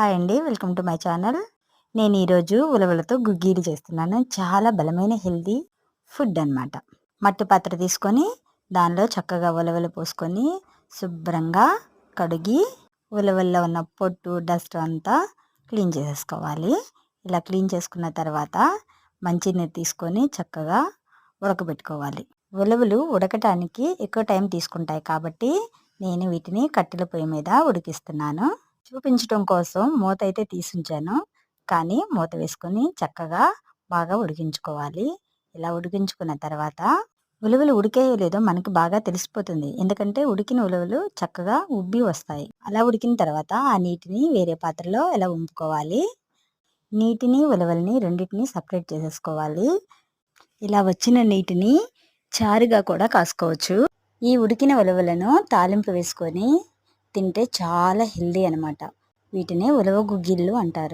Hi అండి. Welcome to my channel. నేను ఈరోజు ఉలవలతో గుగ్గీలు చేస్తున్నాను. చాలా బలమైన హెల్దీ ఫుడ్ అనమాట మట్టి పాత్ర తీసుకొని దానిలో చక్కగా ఉలవలు పోసుకొని శుభ్రంగా కడిగి ఉలవల్లో ఉన్న పొట్టు డస్ట్ అంతా క్లీన్ చేసేసుకోవాలి. ఇలా క్లీన్ చేసుకున్న తర్వాత మంచినీరు తీసుకొని చక్కగా ఉడకబెట్టుకోవాలి. ఉలవలు ఉడకటానికి ఎక్కువ టైం తీసుకుంటాయి కాబట్టి నేను వీటిని కట్టెల పొయ్యి మీద ఉడికిస్తున్నాను. చూపించడం కోసం మూత అయితే తీసుంచాను. కానీ మూత వేసుకొని చక్కగా బాగా ఉడికించుకోవాలి. ఇలా ఉడికించుకున్న తర్వాత ఉలువలు ఉడికేయో లేదో మనకి బాగా తెలిసిపోతుంది. ఎందుకంటే ఉడికిన ఉలువలు చక్కగా ఉబ్బి వస్తాయి. అలా ఉడికిన తర్వాత ఆ నీటిని వేరే పాత్రలో ఇలా ఉంపుకోవాలి? నీటిని ఉలవల్ని రెండింటిని సపరేట్ చేసేసుకోవాలి. ఇలా వచ్చిన నీటిని చారుగా కూడా కాసుకోవచ్చు. ఈ ఉడికిన ఉలవలను తాలింపు వేసుకొని తింటే చాలా హెల్దీ అనమాట వీటినే ఉలవ గుగ్గిళ్ళు అంటారు.